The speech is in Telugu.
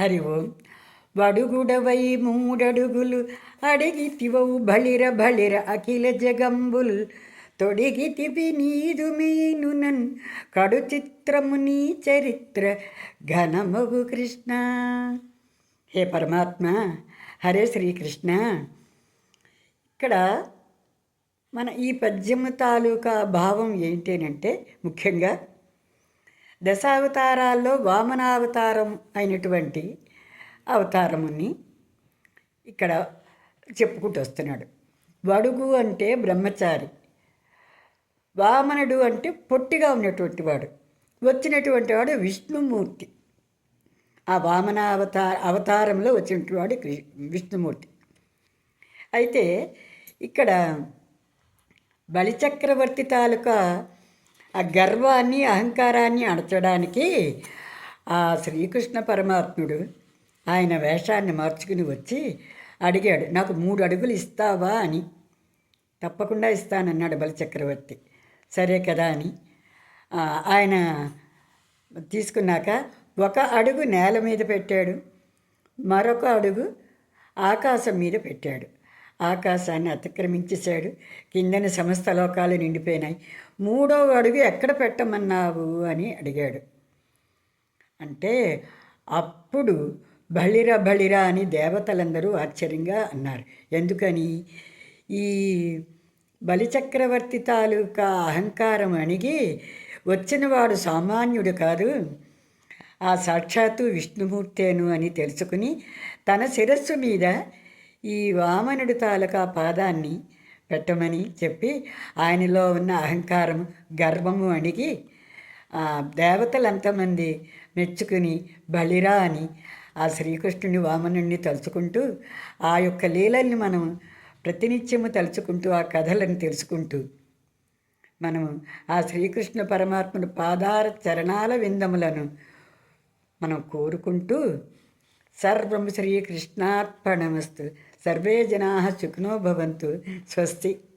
హరి ఓం. వడుగుడవై మూడడుగులు అడిగితివవు బళిర బళిర అఖిల జగంబుల్. తొడిగితివి నీదు మీనునన్ కడు చిత్రము నీ చరిత్ర ఘనమగు కృష్ణ. హే పరమాత్మ హరే శ్రీకృష్ణ. ఇక్కడ మన ఈ పద్యము తాలూకా భావం ఏంటేనంటే ముఖ్యంగా దశావతారాల్లో వామనావతారం అయినటువంటి అవతారముని ఇక్కడ చెప్పుకుంటూ వస్తున్నాడు. వడుగు అంటే బ్రహ్మచారి. వామనుడు అంటే పొట్టిగా ఉన్నటువంటి వాడు. వచ్చినటువంటి వాడు విష్ణుమూర్తి. ఆ వామన అవతార అవతారంలో వచ్చినటువంటి వాడు విష్ణుమూర్తి. అయితే ఇక్కడ బలిచక్రవర్తి తాలూకా ఆ గర్వాన్ని అహంకారాన్ని అణచడానికి ఆ శ్రీకృష్ణ పరమాత్ముడు ఆయన వేషాన్ని మార్చుకుని వచ్చి అడిగాడు నాకు మూడు అడుగులు ఇస్తావా? అని. తప్పకుండా ఇస్తానన్నాడు బలిచక్రవర్తి సరే కదా అని. ఆయన తీసుకున్నాక ఒక అడుగు నేల మీద పెట్టాడు మరొక అడుగు ఆకాశం మీద పెట్టాడు. ఆకాశాన్ని అతిక్రమించేశాడు. కిందన సమస్త లోకాలు నిండిపోయినాయి. మూడో అడుగు ఎక్కడ పెట్టమన్నావు? అని అడిగాడు. అంటే అప్పుడు బళిర బళిర అని దేవతలందరూ ఆశ్చర్యంగా అన్నారు. ఎందుకని? ఈ బలిచక్రవర్తి తాలూకా అహంకారం అణిగి వచ్చినవాడు సామాన్యుడు కాదు. ఆ సాక్షాత్తు విష్ణుమూర్తేను అని తెలుసుకుని తన శిరస్సు మీద ఈ వామనుడి తాలూకా పాదాన్ని పెట్టమని చెప్పి ఆయనలో ఉన్న అహంకారం గర్వము అణిగి ఆ మెచ్చుకుని బలిరా అని ఆ శ్రీకృష్ణుని వామనుణ్ణి తలుచుకుంటూ ఆ యొక్క లీలల్ని మనం ప్రతినిత్యము తలుచుకుంటూ ఆ కథలను తెలుసుకుంటూ మనం ఆ శ్రీకృష్ణ పరమాత్మను పాదార చరణాల విందములను మనం కోరుకుంటూ सर्वं श्रीकृष्णार्पणमस्तु। सर्वे जनाः सुखिनो भवन्तु। स्वस्ति।